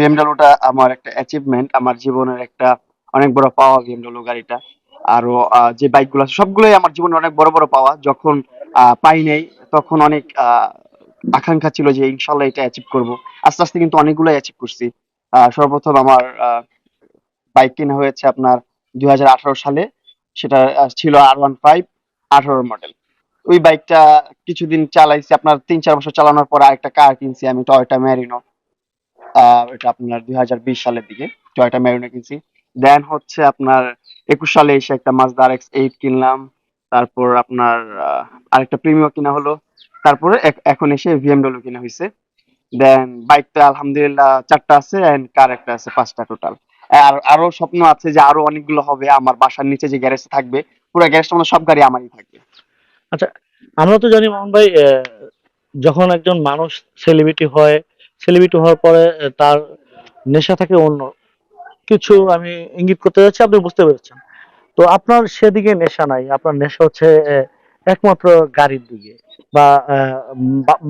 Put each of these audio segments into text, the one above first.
বিএমডাব্লিউটা আমার একটা অ্যাচিভমেন্ট আমার জীবনের একটা অনেক বড় পাওয়া বিএমডাব্লিউ গাড়িটা। আরও যে বাইকগুলো আছে, সবগুলোই আমার জীবনে অনেক বড় বড় পাওয়া। যখন পাই নাই, তখন অনেক আকাঙ্ক্ষা ছিল যে ইনশাল্লাহ এটা অ্যাচিভ করব। আস্তে আস্তে কিন্তু অনেকগুলো অ্যাচিভ করছি। সর্বপ্রথম আমার বাইক কেনা হয়েছে আপনার দুই হাজার আঠারো সালে। সেটা ছিল আর ওয়ান ফাইভ আঠারো মডেল ওই বাইকটা কিছুদিন চালাইছি। আপনার তিন, চার বছর চালানোর পর আরেকটা কার কিনছি আমি টয়োটা ম্যারিনো এটা আপনার দুই হাজার বিশ সালের দিকে, টয়োটা কিনছি। দেন হচ্ছে আপনার একুশ সালে এসে একটা মাজদা আর এক্স এইট কিনলাম, তারপর আপনার আরেকটা কিনা হলো, তারপরে এখন এসে ভিএমডব্লিউ কিনা হয়েছে দেন বাইকটা আলহামদুলিল্লাহ চারটা আছে কার একটা আছে, পাঁচটা টোটাল আর আরও স্বপ্ন আছে যে আরও অনেকগুলো হবে, আমার বাসার নিচে যে গ্যারেজ থাকবে, পুরো গ্যারেজটা মানে সব গাড়ি আমারই থাকবে। আচ্ছা আমরা তো জানি মোহন ভাই যখন একজন মানুষ সেলিব্রিটি হয় সেলিব্রিটি হওয়ার পরে তার নেশা থাকে অন্য কিছু আমি ইঙ্গিত করতে যাচ্ছি, আপনি বুঝতে পেরেছেন। তো আপনার সেদিকে নেশা নাই, আপনার নেশা হচ্ছে একমাত্র গাড়ির দিকে বা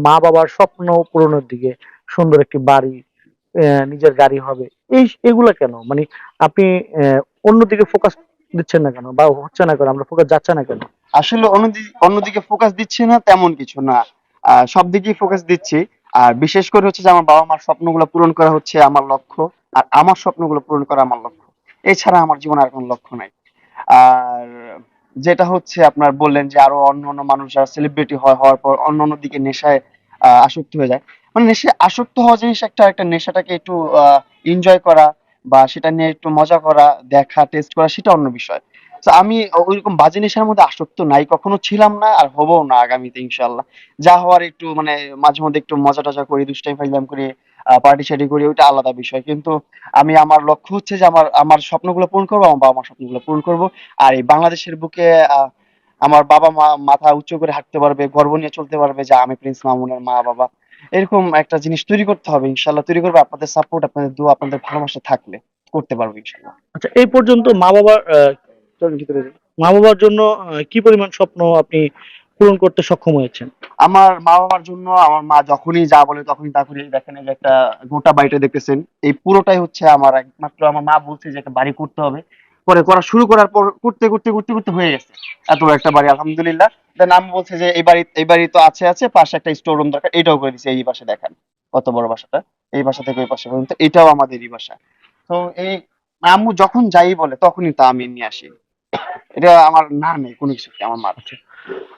মা বাবার স্বপ্ন পূরণের দিকে সুন্দর একটি বাড়ি নিজের গাড়ি হবে। এই, এগুলা কেন? মানে আপনি অন্যদিকে ফোকাস দিচ্ছেন না কেন? বা হচ্ছে না কেন? আমরা ফোকাস যাচ্ছে না কেন? আসলে অন্যদিকে ফোকাস দিচ্ছি না তেমন কিছু না। সব দিকেই ফোকাস দিচ্ছি। আর বিশেষ করে হচ্ছে যে আমার বাবা মার স্বপ্নগুলো পূরণ করা হচ্ছে আমার লক্ষ্য, আর আমার স্বপ্নগুলো পূরণ করা আমার লক্ষ্য। এছাড়া আমার জীবনে আর কোনো লক্ষ্য নাই। আর যেটা হচ্ছে আপনার বললেন যে আরও অন্য অন্য মানুষ যারা সেলিব্রিটি হয়, হওয়ার পর অন্য অন্য দিকে নেশায় আসক্ত হয়ে যায়। মানে নেশায় আসক্ত হওয়া জিনিস একটা একটা নেশাটাকে একটু এনজয় করা বা সেটা নিয়ে একটু মজা করা, দেখা টেস্ট করা, সেটা অন্য বিষয়। আমি ওইরকম বাজে নেশার মধ্যে আসক্ত নাই, কখনো ছিলাম না আর হবও না আগামীতে ইনশাল্লাহ যা হওয়ার একটু মানে মাঝে মধ্যে একটু মজা টজা করি দুষ্টাই ফাইজলাম করি পার্টি শার্টি করি, ওইটা আলাদা বিষয়। কিন্তু আমি আমার লক্ষ্য হচ্ছে যে আমার আমার স্বপ্নগুলো পূরণ করব, আমার বাবা মার স্বপ্নগুলো পূরণ করব। আর এই বাংলাদেশের বুকে আমার বাবা মা মাথা উঁচু করে হাঁটতে পারবে, গর্ব নিয়ে চলতে পারবে যে আমি প্রিন্স মামুনের মা বাবা এরকম একটা জিনিস তৈরি করতে হবে ইনশাল্লাহ তৈরি করবে। আপনাদের সাপোর্ট আপনাদের দোয়া, আপনাদের ভালোবাসা থাকলে করতে পারব ইনশাল্লাহ আচ্ছা এই পর্যন্ত মা বাবার চলেন ভিতরে মা বাবার জন্য কি পরিমাণ স্বপ্ন আপনি পূরণ করতে সক্ষম হয়েছেন? আমার মা বাবার জন্য আমার মা যখনই যা বলে তখনই তা করি। দেখেন এই যে একটা গোটা বাড়িটা দেখতেছেন এই পুরোটাই হচ্ছে আমার একমাত্র আমার মা বলছে যে একটা বাড়ি করতে হবে। পরে করা শুরু করার পর করতে করতে করতে করতে হয়ে গেছে। এত বড় একটা বাড়ি আলহামদুলিল্লাহ। দেন আমি বলছে যে এই বাড়ি এই বাড়ি তো আছে আছে পাশে একটা স্টোর রুম দরকার এটাও করে দিছে এই পাশে দেখেন। কত বড় বাসাটা এই বাসা থেকে ওই পাশে পর্যন্ত এটাও আমাদেরই বাসা। তো এই আম্মু যখন যাই বলে তখনই তা আমি নিয়ে আসি। এটা আমার না নেই কোনো কিছু আমার মা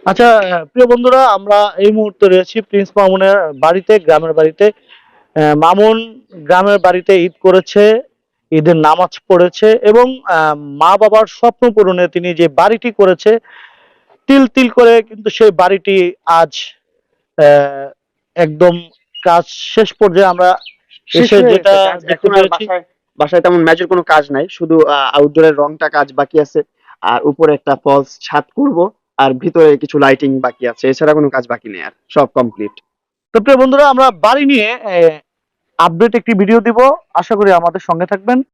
আচ্ছা প্রিয় বন্ধুরা আমরা এই মুহূর্তে রয়েছি প্রিন্স মামুনের বাড়িতে গ্রামের বাড়িতে। মামুন গ্রামের বাড়িতে ঈদ করেছে ঈদের নামাজ পড়েছে এবং মা বাবার স্বপ্ন পূরণে তিনি যে বাড়িটি করেছে তিল তিল করে কিন্তু সেই বাড়িটি আজ আহ, একদম কাজ শেষ পর্যায়ে আমরা এসে যেটা দেখতে পেরেছি। বাসায় বাসায় তেমন মেজর কোনো কাজ নাই শুধু আউটডোরের রংটা কাজ বাকি আছে। আর উপরে একটা ফলস ছাদ করব, আর ভিতরে কিছু লাইটিং বাকি আছে। এছাড়া কোনো কাজ বাকি নেই আর, সব কমপ্লিট তো প্রিয় বন্ধুরা, আমরা বাড়ি নিয়ে আপডেট একটি ভিডিও দিব। আশা করি আমাদের সঙ্গে থাকবেন।